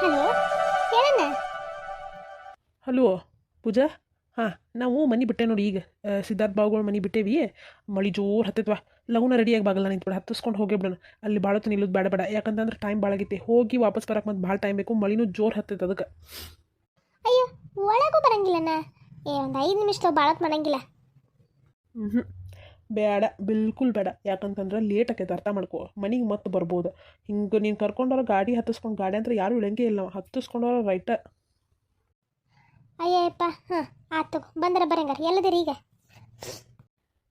Hello? ಹೇಳಣ್ಣ hello ಪೂಜಾ? ಹಾಂ ನಾವು ಮನೆ ಬಿಟ್ಟೆ ನೋಡಿ ಈಗ. ಸಿದ್ಧಾರ್ಥ ಬಾಬುಗಳು ಮನೆ ಬಿಟ್ಟೇವಿ. ಮಳಿ ಜೋರು ಹತ್ತೈತ್ವ. ಲಗುನ ರೆಡಿಯಾಗಿ ಬಾಗಲ್ಲ ನಿಂತ್ಬಿಡ. ಹತ್ತಿಸ್ಕೊಂಡು ಹೋಗೇ ಬಿಡೋಣ. ಅಲ್ಲಿ ಭಾಳ ಹೊತ್ತು ನಿಲ್ಲೋದು ಬೇಡ ಬೇಡ ಯಾಕಂತಂದ್ರೆ ಟೈಮ್ ಭಾಳ ಆಗೈತಿ. ಹೋಗಿ ವಾಪಸ್ ಬರಕ್ಕೆ ಮತ್ತೆ ಭಾಳ ಟೈಮ್ ಬೇಕು. ಮಳಿನೂ ಜೋರು ಹತ್ತೈತೆ ಅದಕ್ಕೆ. ಅಯ್ಯೋ ಒಳಗೂ ಬರಂಗಿಲ್ಲಣ್ಣ. ಏ ಒಂದು ಐದು ನಿಮಿಷ ಬಾಳತ್ ಮಾಡಂಗಿಲ್ಲ. ಹ್ಞೂ ಬೇಡ ಬಿಲ್ಕುಲ್ ಬೇಡ. ಯಾಕಂತಂದ್ರೆ ಲೇಟ್ ಆಕೈತೆ ಅರ್ಥ ಮಾಡ್ಕೋ. ಮನೆಗೆ ಮತ್ತೆ ಬರ್ಬೋದು. ಹಿಂಗೆ ನೀನು ಕರ್ಕೊಂಡವ್ರ ಗಾಡಿ ಹತ್ತಿಸ್ಕೊಂಡು ಗಾಡಿ ಅಂದ್ರೆ ಯಾರು ಇಳಂಗೆ ಇಲ್ಲ. ನಾವು ಹತ್ತಿಸ್ಕೊಂಡವ್ರ ರೈಟ ಅಯ್ಯಪ್ಪ. ಹಾಂ ಆತು ಬಂದ್ರೆ ಬರಂಗಾರ. ಎಲ್ಲದಿರಿ ಈಗ?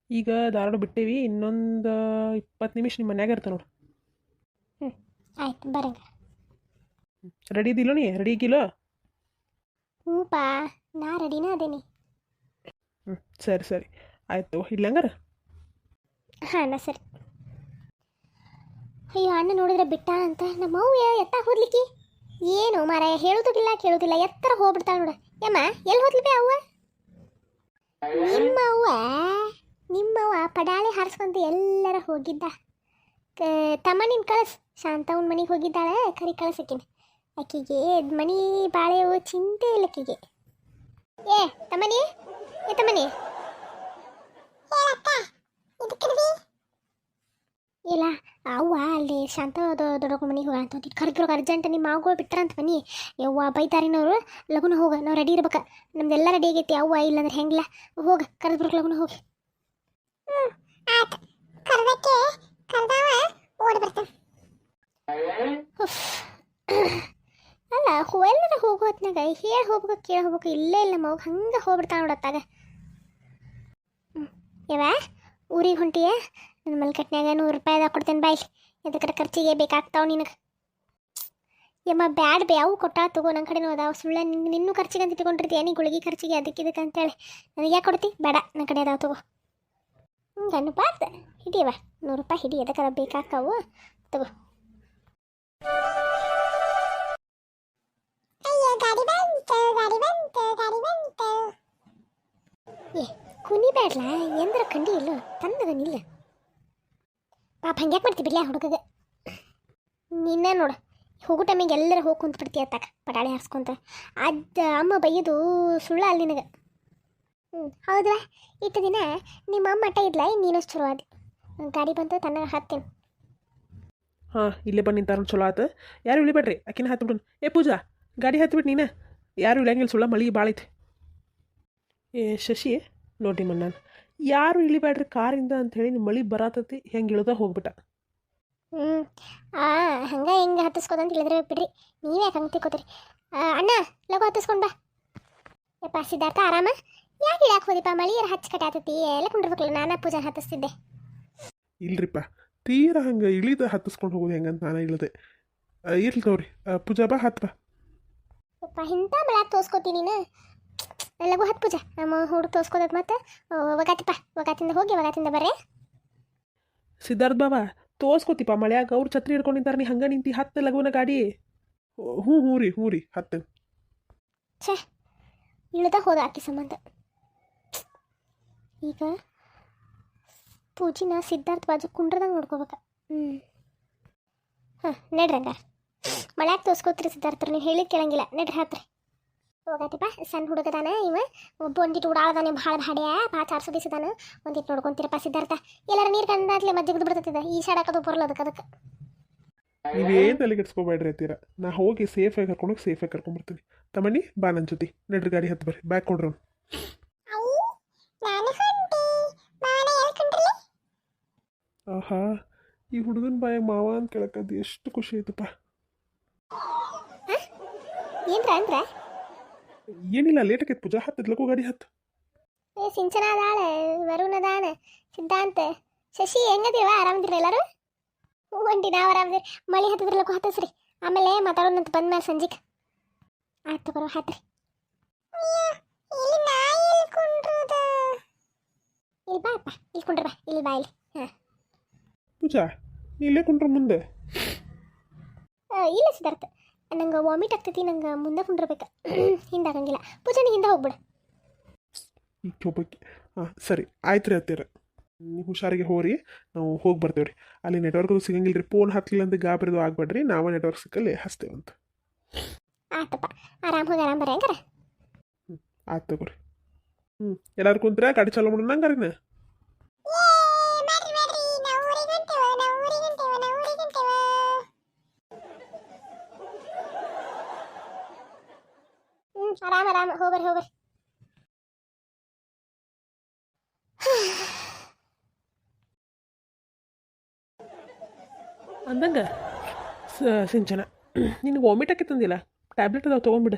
ಈಗ ಧಾರವಾಡ ಬಿಟ್ಟೇವಿ. ಇನ್ನೊಂದು ಇಪ್ಪತ್ತು ನಿಮಿಷ ನಿಮ್ಮ ಮನ್ಯಾಗ ಇರ್ತ ನೋಡು. ಹ್ಞೂ ಆಯ್ತು ಬರಂಗ ರೆಡಿ ಇದಿಲ್ಲ ನೀ? ರೆಡಿ ಇಗಿಲ್ಲೋ ಹ್ಞೂ ಪಾ ನಾ ರೆಡಿನ ಅದೇನಿ. ಹ್ಞೂ ಸರಿ ಸರಿ. ಆಯಿತು ಇಲ್ಲಂಗಾರ ಹಾಂ, ನಾ ಸರಿ. ಅಯ್ಯೋ, ಅಣ್ಣ ನೋಡಿದ್ರೆ ಬಿಟ್ಟ ಅಂತ. ನಮ್ಮ ಅವ್ವ ಎತ್ತ ಹೋದ್ಲಿಕ್ಕಿ? ಏನು ಮಾರಾಯ ಹೇಳೋದಿಲ್ಲ ಕೇಳೋದಿಲ್ಲ. ಎತ್ತರ ಹೋಗ್ಬಿಡ್ತಾಳೆ ನೋಡ. ಯಮ್ಮ, ಎಲ್ಲಿ ಹೋದ್ಲಿ ಅವ್ವ? ನಿಮ್ಮ ಅವ್ವ ನಿಮ್ಮವ್ವ ಪಡಾಳೆ ಹಾರಿಸ್ಕೊಂತ ಎಲ್ಲರ ಹೋಗಿದ್ದ. ತಮ್ಮ ನಿನ್ ಕಳಿಸ್. ಶಾಂತವನ್ ಮನೆಗೆ ಹೋಗಿದ್ದಾಳೆ, ಕರಿ ಕಳಿಸಕಿನ ಆಕಿಗೆ ಮನಿ ಬಾಳೆ ಚಿಂತೆ ಇಲ್ಲ ಆಕಿಗೆ. ಏ, ತಮ್ಮನಿ? ಏ, ತಮ್ಮನಿ ಇಲ್ಲ ಅವ್ವ ಅಲ್ಲಿ ಶಾಂತ ದೊಡ್ಡ ಮನೆಗೆ ಹೋಗ ಅಂತ ಕರ್ಗಿರೋ ಅರ್ಜೆಂಟ್ ನಿಮ್ಮ ಮಾವುಗಳು ಬಿಟ್ರಂತ ಬನ್ನಿ ಯವ್ವ ಬೈತಾರಿನವರು ಲಗುನ ಹೋಗ ನಾವು ರೆಡಿ ಇರ್ಬೇಕು. ನಮ್ದೆಲ್ಲ ರೆಡಿ ಆಗೈತಿ ಅವ್ವ ಇಲ್ಲಂದ್ರೆ ಹೆಂಗಿಲ್ಲ ಹೋಗ ಕರೆದ್ಬಿಡ್ಕ ಲಗುನ ಹೋಗಿ. ಅಲ್ಲ ಎಲ್ಲರ ಹೋಗೋ ಹೊತ್ನಾಗ ಹೇಳಿ ಹೋಗ್ಬೇಕು ಕೇಳಿ ಹೋಗ್ಬೇಕು ಇಲ್ಲೇ ಇಲ್ಲ ಮಗು ಹಂಗೆ ಹೋಗ್ಬಿಡ್ತಾಳ ನೋಡತ್ತಾಗ ಯವ ಊರಿಗೆ ಹೊಂಟಿಯ? ನನ್ನ ಮಲ್ಕಟ್ನ್ಯಾಗ ನೂರು ರೂಪಾಯಿ ಕೊಡ್ತೇನೆ ಬಾಯ್. ಎದಕ್ಕರ ಖರ್ಚಿಗೆ ಬೇಕಾಗ್ತಾವ ನಿನಗೆ. ಯಮ್ಮ ಬ್ಯಾಡ್ ಬೇ ಅವು ಕೊಟ್ಟ ತಗೋ ನನ್ನ ಕಡೆನೂ ಅದಾವ. ಸುಳ್ಳ ನಿನ್ನ ಖರ್ಚಿಗೆ ಅಂತ ಇಟ್ಕೊಂಡಿರ್ತೀಯ ನೀ ಗುಳಿಗೆ ಖರ್ಚಿಗೆ ಅದಕ್ಕೆ ಇದಕ್ಕೆ ಅಂತೇಳಿ ನನಗೆ ಯಾಕೆ ಕೊಡ್ತಿ? ಬೇಡ ನನ್ನ ಕಡೆ ಅದಾವ ತಗೋ. ಹಿಂಗೆ ಅನ್ಬಾರ್ದು ಹಿಡಿಯವ ನೂರು ರೂಪಾಯಿ ಹಿಡಿ ಎದಕ್ಕರ ಬೇಕಾಗ್ತಾವು. ತಗೋ. ಏ ಕುನಿಬೇಡ್ಲ ಎಂದ್ರ ಕಂಡಿ ಇಲ್ಲ? ತಂದದ ನಿಲ್ಲ. ಪಾಪ ಹಂಗ್ಯಾಕೆ ಮಾಡ್ತಿ ಬಿಡ್ಲೇ ಹುಡುಗಗೆ. ನಿನ್ನೆ ನೋಡು, ಹೋಗೋ ಟೈಮಿಗೆ ಎಲ್ಲರೂ ಹೋಗಿ ಕುಂತ ಬಿಡ್ತೀಯ ಅತ್ತಾಗ ಪಟಾಳಿ ಹಾರಿಸ್ಕೊಂತ. ಅದ ಅಮ್ಮ ಬೈಯೋದು ಸುಳ್ಳ ಅಲ್ಲಿ ನಿನಗೆ. ಹ್ಞೂ ಹೌದಾ ಇಟ್ಟು ದಿನ ನಿಮ್ಮ ಅಮ್ಮ ಮಟ್ಟ ಇದ್ಲ ನೀನು ಚಲೋ ಆದಿ. ಗಾಡಿ ಬಂತು, ತನ್ನ ಹತ್ತೀನಿ ಹಾಂ, ಇಲ್ಲೇ ಬಂದು ನಿಂತಾರ ಚಲೋ ಆತು. ಯಾರು ಇಳಿಬೇಡ್ರಿ ಆಕಿನ ಹತ್ತು ಬಿಡು ಏ ಪೂಜಾ, ಗಾಡಿ ಹತ್ಬಿಟ್ಟು ನೀನು. ಯಾರು ಇಳಿಯಂಗಿಲ್ಲ ಸುಳ್ಳ ಮಳಿಗೆ ಭಾಳ ಐತೆ. ಏ, ಶಶಿ ನೋಡಿ ನಾನು ಯಾರು ಇಳಿಬೇಡ್ರಿ ಕಾರಿಂದ ಅಂಥೇಳಿ ನಿಮ್ಮ ಮಳಿ ಬರತತಿ ಹೆಂಗೆ ಇಳ್ದ ಹೋಗ್ಬಿಟ್ಟ. ಹ್ಞೂ ಆ ಹಂಗೆ ಹೆಂಗೆ ಹತ್ತಿಸ್ಕೋದಂತ ಹೇಳಿದ್ರೆ ಬಿಡ್ರಿ. ನೀವೇ ಹಂಗೆ ತಿಕ್ಕೋತೀರಿ ಅಣ್ಣ ಲಗು ಹತ್ತಿಸ್ಕೊಂಡು ಬಾ. ಯಪ್ಪ ಸಿದ್ಧಾರ್ಥ ಆರಾಮ? ಯಾಕೆ ಇಳಾಕ್ ಹೋದಿಪ್ಪ? ಯಾರು ಹಚ್ಚ ಕಟ್ಟಾತತಿ ಎಲ್ಲ ಕುಂಡಿರ್ಬೇಕಲ್ಲ ನಾನು ಪೂಜಾ ಹತ್ತಿಸ್ತಿದ್ದೆ. ಇಲ್ರಿಪ್ಪ ತೀರಾ ಹಂಗೆ ಇಳಿದ ಹತ್ತಿಸ್ಕೊಂಡು ಹೋಗೋದು ಹೆಂಗಂತ ನಾನು ಇಳಿದೆ. ಇರ್ಲಿ ನೋಡ್ರಿ ಪೂಜಾ ಬಾ ಹತ್ತು ಬಾ. ಯಪ್ಪ ಇಂಥ ಮಳೆ ತೋರ್ಸ್ಕೊತೀನಿ ನೀನು. ಲಗು ಹತ್ತು ಪೂಜೆ. ನಮ್ಮ ಹುಡುಗ ತೋರ್ಸ್ಕೋದತ್ ಮತ್ತೆ ಒಗಾತಿಪ್ಪ ಒಗಾತಿಂದ ಹೋಗಿ ಒಗಾತಿಂದ ಬರ್ರೆ. ಸಿದ್ಧಾರ್ಥ ಬಾಬಾ ತೋರ್ಸ್ಕೊತಿಪ್ಪ ಮಳ್ಯಾಗ ಅವ್ರು ಛತ್ರಿ ಹಿಡ್ಕೊಂಡಿದ್ದಾರೆ ನೀ ಹಂಗೆ ನಿಂತಿ ಹತ್ತು ಲಗುವನ ಗಾಡಿ. ಹ್ಞೂ ಹ್ಞೂ ರೀ ಹ್ಞೂ ರೀ ಹತ್ತು. ಛೇ ಇಳ್ದ ಹೋದ ಆಕಿ ಸಂಬಂಧ. ಈಗ ಪೂಜಿನ ಸಿದ್ಧಾರ್ಥ ಬಾಜು ಕುಂಡ್ರದಂಗೆ ನೋಡ್ಕೋಬೇಕ. ಹ್ಞೂ ಹಾಂ ನಡ್ರಿ ಹಂಗಾರ. ಮಳ್ಯಾಗ ತೋರ್ಸ್ಕೋತೀರಿ ಸಿದ್ಧಾರ್ಥರು ನೀವು ಹೇಳಿದ ಕೇಳಂಗಿಲ್ಲ. ನಡ್ರಿ ಹತ್ರಿ. ಹೋಗತಿಪ್ಪ. ಸಣ್ಣ ಹುಡುಗದಾನ ಇವ. ಒಬ್ಬ ಒಂದಿಟ್ಟು ಉಡಾಳದಾನೆ ಭಾಳ ಭಾಡ್ಯ. ಭಾಳ ಚಾರ್ಸು ದಿಸದಾನ ಒಂದಿಟ್ಟು ನೋಡ್ಕೊಂತೀರಪ್ಪ ಸಿದ್ಧಾರ್ಥ. ಎಲ್ಲಾರ ನೀರು ಕಂಡಾದ್ಲೆ ಮಜ್ಜಿಗೆ ಬಿಡ್ತದ ಈ ಶಾಡಕದು ಬರಲ್ಲ ಅದಕ್ಕೆ ಅದಕ್ಕೆ ಏನು ತಲೆ ಕೆಡ್ಸ್ಕೊಬೇಡ್ರಿ ಅಂತೀರ ನಾ ಹೋಗಿ ಸೇಫಾಗಿ ಕರ್ಕೊಂಡೋಗಿ ಸೇಫಾಗಿ ಕರ್ಕೊಂಡ್ಬರ್ತೀನಿ ತಮ್ಮಣ್ಣಿ ಬಾ ನನ್ನ ಜೊತೆ. ನಡ್ರಿ ಗಾಡಿ ಹತ್ತು ಬರ್ರಿ. ಬ್ಯಾಗ್ ಕೊಡ್ರಿ ಆಹಾ ಈ ಹುಡುಗನ ಬಾಯ ಮಾವ ಅಂತ ಕೇಳಕ್ಕದು ಎಷ್ಟು ಖುಷಿ ಆಯ್ತಪ್ಪ. ಏನ್ರ ಅಂದ್ರ? ಏನಿಲ್ಲ ಲೇಟ್ ಆಕೈತೆ ಪೂಜಾ. ಹತ್ತಿದ್ಲಕ್ಕೂ ಗಾಡಿ ಹತ್ತು. ಏ ಸಿಂಚನ ಅದಾಳ ವರುಣ ಅದಾನ ಸಿದ್ಧಾಂತ. ಶಶಿ ಹೆಂಗದಿವ? ಆರಾಮದಿರ ಎಲ್ಲರೂ? ಒಂಟಿ ನಾವು ಆರಾಮದಿರಿ. ಮಳೆ ಹತ್ತಿದ್ರಲ್ಲಕ್ಕೂ ಹತ್ತಸ್ರಿ. ಆಮೇಲೆ ಮಾತಾಡೋಣಂತ ಬಂದ್ಮೇಲೆ ಸಂಜಿಕ್. ಆಯ್ತು ಬರೋ ಹತ್ರಿ. ಇಲ್ಲಿ ಬಾ ಅಪ್ಪ ಇಲ್ಲಿ ಕುಂಡ್ರ ಬಾ ಇಲ್ಲಿ ಬಾ ಇಲ್ಲಿ. ಹಾಂ. ಪೂಜಾ ನೀ ಇಲ್ಲೇ ಕುಂಡ್ರ ಮುಂದೆ. ಇಲ್ಲ ಸಿದ್ಧಾರ್ಥ. ನಂಗೆ ವಾಮಿಟ್ ಆಗ್ತೈತಿ ನಂಗೆ ಮುಂದೆ ಕುಂಡಿರ್ಬೇಕು ಹಿಂದಾಗಂಗಿಲ್ಲ ಪೂಜಾ ನೀ ಹಿಂದೆ ಹೋಗ್ಬಿಡ. ಹಾಂ ಸರಿ ಆಯ್ತು ರೀ ಹತ್ತಿರ ನೀವು ಹುಷಾರಿಗೆ ಹೋರಿ ನಾವು ಹೋಗಿ ಬರ್ತೇವೆ ರೀ ಅಲ್ಲಿ ನೆಟ್ವರ್ಕ್ ಸಿಗಂಗಿಲ್ಲ ರೀ ಫೋನ್ ಹತ್ತಲಿಲ್ಲ ಅಂತ ಗಾಬರಿದು ಆಗ್ಬೇಡ್ರಿ ನಾವೇ ನೆಟ್ವರ್ಕ್ ಸಿಕ್ಕಲ್ಲಿ ಹಚ್ತೇವಂತ. ಆತಪ್ಪ ಆರಾಮ್ ಹೋಗಿ ಆರಾಮ್ ಬರ್ರಿ ಹಂಗಾರ. ಆಯ್ತು ತಗೋರಿ. ಹ್ಞೂ ಎಲ್ಲಾರು ಕುಂತ್ರೆ ಗಾಡಿ ಚಲೋ ಮಾಡೋಣ ಹಂಗಾರಿನ? ಆರಾಮ್ ಆರಾಮ. ಹೋಗ್ಬರ್ರಿ ಹೋಗ್ಬರ್ರಿ ಅಂದಂಗ ಸಿಂಚನ. ನಿನಗೆ ವಾಮಿಟ್ ಆಕಿ ತಂದಿಲ್ಲ ಟ್ಯಾಬ್ಲೆಟ್ ಅದಾವ ತೊಗೊಂಬಿಡು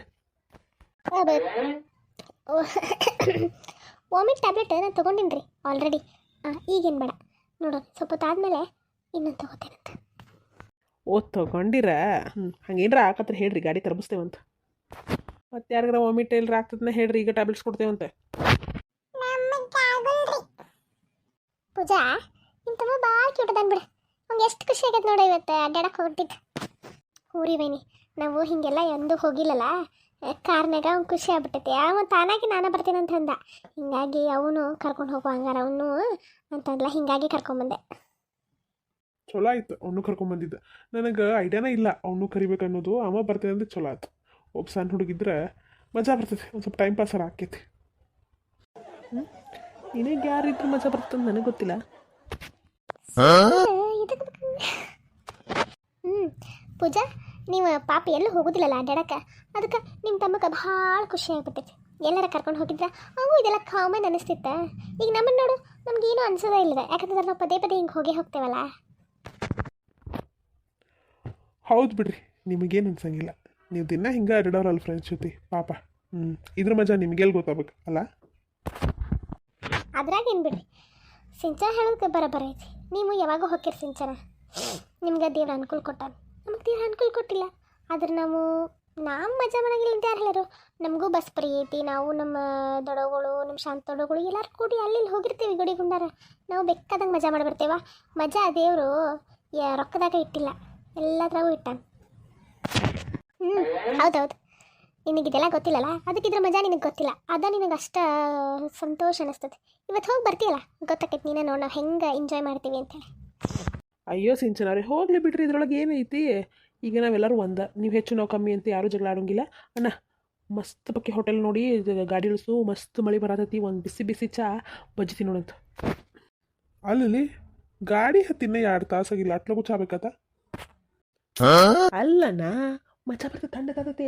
ವಾಮಿಟ್ ಟ್ಯಾಬ್ಲೆಟ್ ನಾನು ತೊಗೊಂಡಿನಿ ರೀ ಆಲ್ರೆಡಿ ಈಗೇನು ಬೇಡ. ನೋಡು ಸ್ವಲ್ಪ ಹೊತ್ತಾದ್ಮೇಲೆ ಇನ್ನೊಂದು ತೊಗೋತೇನಂತ ಓ ತೊಗೊಂಡಿರ? ಹ್ಞೂ ಹಂಗೇನ್ರ ಆಕತ್ರ ಹೇಳ್ರಿ ಗಾಡಿ ತರಬಿಸ್ತೇವಂತ. ಮತ್ತೆ ಯಾರಿಗಾರ ವಾಮಿಟ್ ಎಲ್ಲರ ಆಗ್ತದನ್ನ ಹೇಳ್ರಿ ಈಗ ಟ್ಯಾಬ್ಲೆಟ್ಸ್ ಕೊಡ್ತೇವಂತೆ ಪೂಜಾ ತಮ್ಮ ಭಾಳ ಕ್ಯೂಟ್ ಅದಾನ ಬಿಡು. ಅವ್ನಿಗೆ ಎಷ್ಟು ಖುಷಿ ಆಗೈತೆ ನೋಡಿ ಇವತ್ತು ಅಡ್ಡಾಡಕ್ಕೆ ಹೊರಟಿದ್ದು ಊರಿ ನಾವು ಹೀಗೆಲ್ಲ ಎಂದೂ ಹೋಗಿಲ್ಲಲ್ಲ ಕಾರ್ನಾಗ ಅವ್ನು ಖುಷಿ ಆಗ್ಬಿಟ್ಟೈತಿ. ಅವ ತಾನಾಗಿ ನಾನು ಬರ್ತೀನಿ ಅಂತ ಅಂದ. ಹಿಂಗಾಗಿ ಅವನು ಕರ್ಕೊಂಡು ಹೋಗೋ ಹಂಗಾರ. ಅವನು ಅಂತಂದ್ಲ ಹಿಂಗಾಗಿ ಕರ್ಕೊಂಬಂದೆ ಚಲೋ ಆಯ್ತು ಅವನು ಕರ್ಕೊಂಬಂದಿದ್ದ ನನಗೆ ಐಡಿಯಾನೇ ಇಲ್ಲ ಅವನು ಕರಿಬೇಕು ಅನ್ನೋದು ಅವ ಬರ್ತೇನೆ ಅಂದ್ರೆ ಚಲೋ ಆಯ್ತು. ಒಬ್ಬ ಸಣ್ಣ ಹುಡುಗಿದ್ರೆ ಮಜಾ ಬರ್ತೈತಿ ಒಂದು ಸ್ವಲ್ಪ ಟೈಮ್ ಪಾಸರ ಆಕೈತಿ ಹ್ಞೂ ನಿನಗೆ ಯಾರಿದ್ರು ಮಜಾ ಬರ್ತದೆ ನನಗೆ ಗೊತ್ತಿಲ್ಲ. ಹ್ಞೂ ಪೂಜಾ ನೀವು ಪಾಪ ಎಲ್ಲೂ ಹೋಗೋದಿಲ್ಲಲ್ಲ ಅಡ್ಡಾಡಕ್ಕೆ ಅದಕ್ಕೆ ನಿಮ್ಮ ತಮ್ಮಕ್ಕೆ ಭಾಳ ಖುಷಿ ಆಗ್ಬಿಟ್ಟೈತಿ. ಎಲ್ಲರ ಕರ್ಕೊಂಡು ಹೋಗಿದ್ರ ಅವು ಇದೆಲ್ಲ ಕಾಮನ್ ಅನಿಸ್ತಿತ್ತ. ಈಗ ನಮ್ಮನ್ನು ನೋಡು ನಮ್ಗೇನು ಅನ್ಸೋದೇ ಇಲ್ಲ ಯಾಕಂದ್ರೆ ನಾವು ಪದೇ ಪದೇ ಹಿಂಗೆ ಹೋಗೇ ಹೋಗ್ತೇವಲ್ಲ? ಹೌದು ಬಿಡ್ರಿ ನಿಮಗೇನು ಅನ್ಸಂಗಿಲ್ಲ. ನೀವು ದಿನ ಹಿಂಗೆ ಫ್ರೆಂಡ್ಸ್ ಜೊತೆ, ಪಾಪ. ಹ್ಞೂ ಇದ್ರ ಮಜಾ ನಿಮಗೆಲ್ಲಿ ಗೊತ್ತಾಗ್ಬೇಕು, ಅಲ್ಲ? ಅದ್ರಾಗೇನು ಬಿಡ್ರಿ? ಸಿಂಚನ ಹೇಳೋದಕ್ಕೆ ಬರೋಬ್ಬರ ಐತಿ. ನೀವು ಯಾವಾಗ ಹೋಗಿರಿ ಸಿಂಚನ. ನಿಮ್ಗೆ ದೇವ್ರ ಅನುಕೂಲ ಕೊಟ್ಟಾನ. ನಮಗೆ ದೇವ್ರ ಅನುಕೂಲ ಕೊಟ್ಟಿಲ್ಲ. ಆದ್ರೆ ನಾವು ನಾವು ಮಜಾ ಮಾಡಂಗಿಲ್ಲ ಅಂತ ಯಾರು ಹೇಳೋರು ನಮಗೂ ಬಸ್ ಫ್ರೀ ಐತಿ. ನಾವು ನಮ್ಮ ದೊಡಗಳು ನಮ್ಮ ಶಾಂತ ದೊಡಗಳು ಎಲ್ಲರೂ ಕೂಡಿ ಅಲ್ಲಿ ಹೋಗಿರ್ತೀವಿ ಗುಡಿ ಗುಂಡಾರ. ನಾವು ಬೇಕಾದಂಗೆ ಮಜಾ ಮಾಡಿಬಿಡ್ತೇವ ಮಜಾ ದೇವರು ರೊಕ್ಕದಾಗ ಇಟ್ಟಿಲ್ಲ. ಎಲ್ಲದ್ರಾಗೂ ಇಟ್ಟಾನ. ಹ್ಞೂ ಹೌದೌದು. ನಿನಗಿದೆಲ್ಲ ಗೊತ್ತಿಲ್ಲಲ್ಲ? ಅದಕ್ಕಿದ್ರ ಮಜಾ ನಿನಗೆ ಗೊತ್ತಿಲ್ಲ. ಅದ ನಿನಗೆ ಅಷ್ಟ ಸಂತೋಷ ಅನಿಸ್ತದೆ. ಇವತ್ತು ಹೋಗಿ ಬರ್ತೀಯಲ್ಲ? ಗೊತ್ತಾಕೈತೆ ನೀನೇ ನೋಡಿ ನಾವು ಹೆಂಗೆ ಎಂಜಾಯ್ ಮಾಡ್ತೀವಿ ಅಂತೇಳಿ. ಅಯ್ಯೋ ಸಿಂಚನವ್ರೆ ಹೋಗ್ಲಿ ಬಿಡ್ರಿ ಇದ್ರೊಳಗೆ ಏನೈತಿ ಈಗ ನಾವೆಲ್ಲರೂ ಒಂದ. ನೀವು ಹೆಚ್ಚು ನಾವು ಕಮ್ಮಿ ಅಂತ ಯಾರೂ ಜಗಳ ಆಡೋಂಗಿಲ್ಲ. ಅಣ್ಣ ಮಸ್ತ್ ಪಕ್ಕಿ ಹೋಟೆಲ್ ನೋಡಿ ಇದು ಗಾಡಿ ಇಳಿಸು ಮಸ್ತ್ ಮಳೆ ಬರತೈತಿ ಒಂದು ಬಿಸಿ ಬಿಸಿ ಚಾ ಬಜ್ಜಿ ನೋಡಂತ ಅಲ್ಲಿ ಗಾಡಿ ಹತ್ತಿನ ಎರಡು ತಾಸಾಗಿಲ್ಲ ಅಟ್ಲಗೂ ಚಾ ಬೇಕತ್ತ ಅಲ್ಲಣ್ಣ ಮಚ್ಚ ಬರ್ತದೆ ತಣ್ಣಗಾತೈತಿ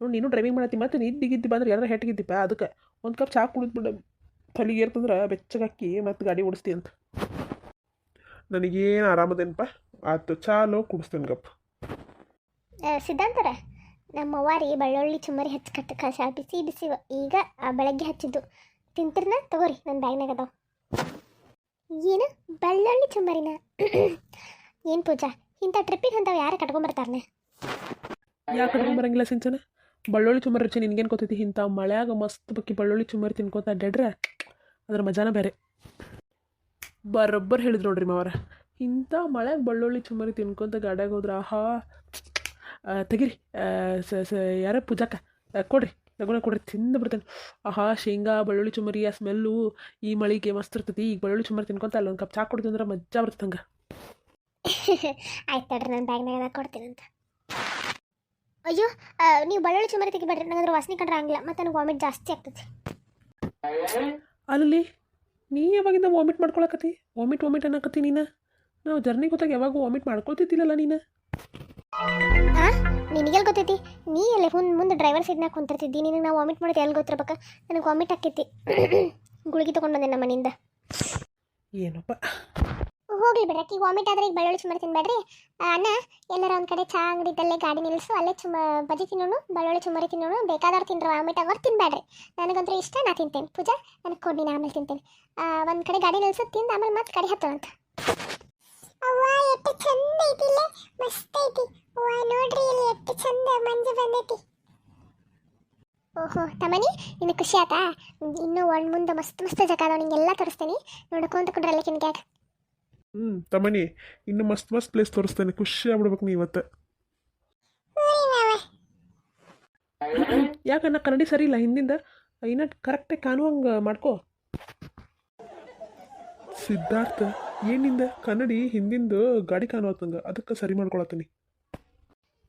ನೋಡಿ ನೀನು ಡ್ರೈವಿಂಗ್ ಮಾಡತ್ತಿ ಮತ್ತು ನಿದ್ದಿ ಗಿದ್ದಿ ಬಂದ್ರೆ ಯಾರು ಹೆಟ್ಗಿದ್ದಿಪ್ಪ ಅದಕ್ಕೆ ಒಂದು ಕಪ್ ಚಾ ಕುಡಿದ್ಬಿಡ ತಲೆಗೆ ಏರ್ತಂದ್ರೆ ಬೆಚ್ಚಗಾಕಿ ಮತ್ತು ಗಾಡಿ ಓಡಿಸ್ತಿ ಅಂತ. ನನಗೇನು ಆರಾಮದೇನಪ್ಪ? ಆತು ಚಾಲೋ ಕುಡಿಸ್ತೇನೆ ಗಪ್ಪ ಸಿದ್ಧಾಂತರ ನಮ್ಮ ಅವ್ವಾರಿ ಬೆಳ್ಳುಳ್ಳಿ ಚುಮ್ಮರಿ ಹಚ್ಚಿ ಕಟ್ಟ ಕಸ ಬಿಸಿ ಬಿಸಿ ಈಗ ಆ, ಬೆಳಗ್ಗೆ ಹಚ್ಚಿದ್ದು. ತಿಂತಿರ್ನ ತಗೋರಿ ನನ್ನ ಬ್ಯಾಗ್ನಾಗ ಅದಾವ. ಏನು? ಬೆಳ್ಳುಳ್ಳಿ ಚುಮ್ಮರಿನ? ಏನು ಪೂಜಾ ಇಂಥ ಟ್ರಿಪ್ಪಿಗೆ ಅಂತಾವ ಯಾರು ಕಟ್ಕೊಂಬರ್ತಾರನೆ ಯಾಕೆ ಬರಂಗಿಲ್ಲ ಸಿಂಚನ? ಬಳ್ಳುಳ್ಳಿ ಚುಮರಿ ರುಚಿ ನಿನ್ಗೇನು ಗೊತ್ತೈತಿ? ಇಂಥ ಮಳೆಯಾಗ ಮಸ್ತ್ ಬಕ್ಕಿ ಬಳ್ಳುಳ್ಳಿ ಚುಮರಿ ತಿನ್ಕೋತ ಅಡ್ಡಾಡ್ರೆ ಅದ್ರ ಮಜಾನ ಬೇರೆ. ಬರೋಬ್ಬರ್ ಹೇಳಿದ್ರು ನೋಡ್ರಿ ಮಾವರ. ಇಂಥ ಮಳ್ಯಾಗ ಬಳ್ಳುಳ್ಳಿ ಚುಮರಿ ತಿನ್ಕೊಂತ ಗಾಡ್ಯಾಗ ಹೋದ್ರ ಆಹಾ. ತೆಗಿರಿ. ಸ ಸ, ಯಾರ? ಪೂಜಾಕ. ಕೊಡ್ರಿ. ಲಗುನ ಕೊಡ್ರಿ. ತಿಂದು ಬಿಡ್ತೇನೆ. ಆಹಾ, ಶೇಂಗಾ, ಬೆಳ್ಳುಳ್ಳಿ ಚುಮರಿ ಆ ಸ್ಮೆಲ್ಲು ಈ ಮಳಿಗೆ ಮಸ್ತ್ ಇರ್ತೈತಿ. ಈಗ ಬಳ್ಳೊಳ್ಳಿ ಚುಮರಿ ತಿನ್ಕೊಂತ ಅಲ್ಲಿ ಒಂದು ಕಪ್ ಚಾ ಕೊಡ್ತೀನಿ ಅಂದ್ರೆ ಮಜಾ ಬರ್ತದೆ ಹಂಗೆ. ಆಯ್ತು ನನ್ನ ಬ್ಯಾಗ್ನಾಗ ಕೊಡ್ತೀನಂತ. ಅಯ್ಯೋ ನೀವು ಬಳ್ಳುಳ್ಳಿ ಚುಮರಿ ತೆಗಿಬೇಡ್ರಿ ನನಗದ್ರ ವಾಸನೆ ಕಂಡ್ರೆ ಆಗಿಲ್ಲ ಮತ್ತೆ ನನಗೆ ವಾಮಿಟ್ ಜಾಸ್ತಿ ಆಗ್ತೈತಿ. ಅಲ್ಲಿ ನೀ ಯಾವಾಗಿಂದ ವಾಮಿಟ್ ಮಾಡ್ಕೊಳಕತ್ತಿ? ವಾಮಿಟ್ ವಾಮಿಟ್ ಅನ್ನಕತ್ತಿ ನೀನು? ನಾವು ಜರ್ನಿ ಗೊತ್ತಾಗ ಯಾವಾಗ ವಾಮಿಟ್ ಮಾಡ್ಕೊಳ್ತಿದ್ದಿಲ್ಲಲ್ಲ ನೀನು? ನಿನಗೆಲ್ಲಿ ಗೊತ್ತೈತಿ ನೀ ಎಲ್ಲಿ ಮುಂದೆ ಮುಂದೆ ಡ್ರೈವರ್ ಸೀಟ್ನಾಗ ಕುಂತಿರ್ತಿದ್ದಿ ನಿನಗೆ ನಾವು ವಾಮಿಟ್ ಮಾಡೋದು ಎಲ್ಲಿ ಗೊತ್ತಿರಬೇಕ ನನಗೆ ವಾಮಿಟ್ ಆಕೈತಿ ಗುಳಿಗೆ ತೊಗೊಂಡು ಬಂದೆ ನಮ್ಮ ಮನೆಯಿಂದ ಏನಪ್ಪ? ಹೋಗ್ಲಿ ಬಿಡ್ರಿ ಈಗ ವಾಮಿಟ್ ಆದ್ರೆ ಈಗ ಬೆಳ್ಳುಳ್ಳಿ ಚುಮ್ಮರಿ ತಿನ್ಬೇಡ್ರಿ ಅಣ್ಣ, ಎಲ್ಲರ ಒಂದು ಕಡೆ ಚಹಾ ಅಂಗಡಿದಲ್ಲೇ ಗಾಡಿ ನಿಲ್ಲಿಸು ಅಲ್ಲೇ ಚುಮ ಬಜಿ ತಿನ್ನೋಣ ಬೆಳ್ಳುಳ್ಳಿ ಚುಮ್ಮರಿ ತಿನ್ನೋಣ ಬೇಕಾದವ್ರು ತಿಂದ್ರು ವಾಮಿಟ್ ಆಗೋರು ತಿನ್ಬೇಡ್ರಿ. ನನಗಂತೂ ಇಷ್ಟ, ನಾ ತಿಂತೇನೆ. ಪೂಜಾ, ನನಗೆ ಕೊಡಿ ನಾ ಆಮೇಲೆ ತಿಂತೇನೆ. ಒಂದು ಕಡೆ ಗಾಡಿ ನಿಲ್ಸು, ತಿಂದು ಆಮೇಲೆ ಮತ್ತೆ ಕಡೆ ಹತ್ತೋ ಅಂತ. ಅವ್ವ, ಎಷ್ಟು ಚಂದ ಐತಿಲ್ಲ, ಮಸ್ತ್ ಐತಿ. ನೋಡ್ರಿ ಇಲ್ಲಿ ಎಷ್ಟು ಚಂದ ಮಂಜು ಬಂದೈತಿ. ಓಹೋ, ತಮ್ಮನಿ, ನಿನಗೆ ಖುಷಿ ಆತಾ? ಇನ್ನೂ ಒಂದು ಮುಂದೆ ಮಸ್ತ್ ಮಸ್ತ್ ಜಾಗ ನಿಂಗೆಲ್ಲ ತೋರಿಸ್ತೀನಿ. ನೋಡ್ಕೊಂತ ಕುಂಡ್ರಲ್ಲ ಕಿನ್ಗ್ಯಾಗ ಹ್ಞೂ ತಮ್ಮನಿ ಇನ್ನು ಮಸ್ತ್ ಮಸ್ತ್ ಪ್ಲೇಸ್ ತೋರಿಸ್ತೇನೆ. ಖುಷಿ ಆಗ್ಬಿಡ್ಬೇಕು ನೀ ಇವತ್ತು. ಯಾಕನ್ನ ಕನ್ನಡಿ ಸರಿ ಇಲ್ಲ? ಹಿಂದಿಂದ ಇನ್ನ ಕರೆಕ್ಟಾಗಿ ಕಾಣುವಂಗೆ ಮಾಡ್ಕೋ. ಸಿದ್ಧಾರ್ಥ ಏನಿಂದ? ಕನ್ನಡಿ ಹಿಂದಿಂದು ಗಾಡಿ ಕಾಣುವತ್ತಂಗ ಅದಕ್ಕೆ ಸರಿ ಮಾಡ್ಕೊಳತ್ತೀನಿ.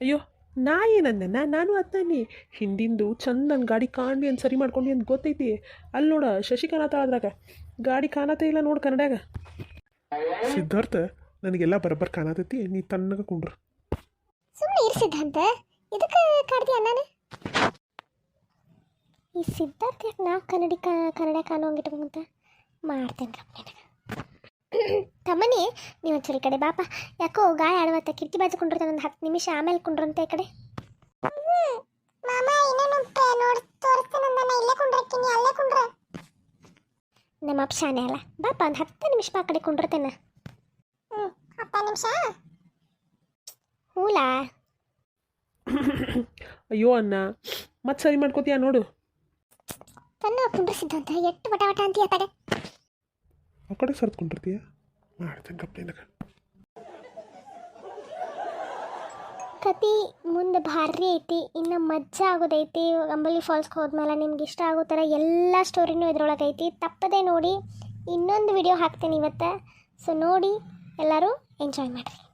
ಅಯ್ಯೋ ನಾ ಏನಂದೆನ ನಾ ನಾನು ಅತ್ತಾನಿ ಹಿಂದಿಂದು ಚಂದ ನನ್ನ ಗಾಡಿ ಕಾಣಲಿ ಅಂತ ಸರಿ ಮಾಡ್ಕೊಂಡು ಅಂತ ಗೊತ್ತೈತಿ. ಅಲ್ಲಿ ನೋಡ ಶಶಿಕಾಂತ ಅದ್ರಾಗ ಗಾಡಿ ಕಾಣತೇ ಇಲ್ಲ ನೋಡು ಕನ್ನಡಾಗ ಸಿದ್ಧಾರ್ಥ ನನಗೆಲ್ಲ ಬರಬ್ಬರ್ ಕಾಣತೈತಿ ನೀ ತನ್ನಗ ಕುಂಡ್ರು. ಸುಮ್ಮನೆ ಇರು ಸಿದ್ಧಾಂತ ಇದಕ್ಕೆ ಕಾಡ್ತೀಯ ನಾನು ಈ ಸಿದ್ಧಾರ್ಥ ಯಾಕೆ ನಾ ಕನ್ನಡಿ ಕಾ ಕನ್ನಡ ಅಂತ ಮಾಡ್ತೇನೆ ತಮ್ಮನೇ ತಮ್ಮನಿ ನೀವು ಒಂಚೂರು ಈ ಕಡೆ ಬಾಪ. ಯಾಕೋ ಗಾಯ ಆಡುವತ್ತ ಕಿಟಕಿ ಬಾಜು ಕುಂಡ್ರತ ಒಂದು ಹತ್ತು ನಿಮಿಷ ಆಮೇಲೆ ಕುಂಡ್ರಂತೆ ಈ ಕಡೆ. ಮಾಮ ಇನ್ನೊಂದು ತೋರಿಸ್ತೇನೆ ಇಲ್ಲೇ ಕುಂಡ್ರಕ್ಕಿನಿ ಅಲ್ಲೇ ಕುಂಡ್ರ ನಮ್ಮ ಅಪ್ಪ ಶಾನೆ ಅಲ್ಲ. ಬಾಪ ಒಂದು ಹತ್ತು ನಿಮಿಷ ಬಾ ಆ ಕಡೆ ಕುಂಡಿರ್ತೇನೆ ಹ್ಞೂ ಹತ್ತು ನಿಮಿಷ? ಹೂಲ? ಅಯ್ಯೋ ಅನ್ನ ಮತ್ತೆ ಸರಿ ಮಾಡ್ಕೋತೀಯ ನೋಡು. ತನ್ನ ಕುಂಡ್ರಿಸಿದ್ದಂತ ಎಷ್ಟು ವಟ ವಟ ಅಂತೀಯ ತಡೆ ಆ ಕಡೆ ಸರ್ದ್ಕೊಂಡಿರ್ತೀಯ ಮಾಡ್ತೇನೆ ಗಪ್ಪ ನಿನಗೆ ಕತಿ ಮುಂದೆ ಭಾರಿ ಐತಿ, ಇನ್ನು ಮಜ್ಜಾ ಆಗೋದೈತಿ. ಅಂಬಲಿ ಫಾಲ್ಸ್ಗೆ ಹೋದ್ಮೇಲೆ ನಿಮ್ಗೆ ಇಷ್ಟ ಆಗೋ ಥರ ಎಲ್ಲ ಸ್ಟೋರಿನೂ ಇದ್ರೊಳಗೆ ಐತಿ. ತಪ್ಪದೆ ನೋಡಿ ಇನ್ನೊಂದು ವಿಡಿಯೋ ಹಾಕ್ತೇನೆ ಇವತ್ತು. ಸೊ ನೋಡಿ ಎಲ್ಲರೂ ಎಂಜಾಯ್ ಮಾಡಿರಿ.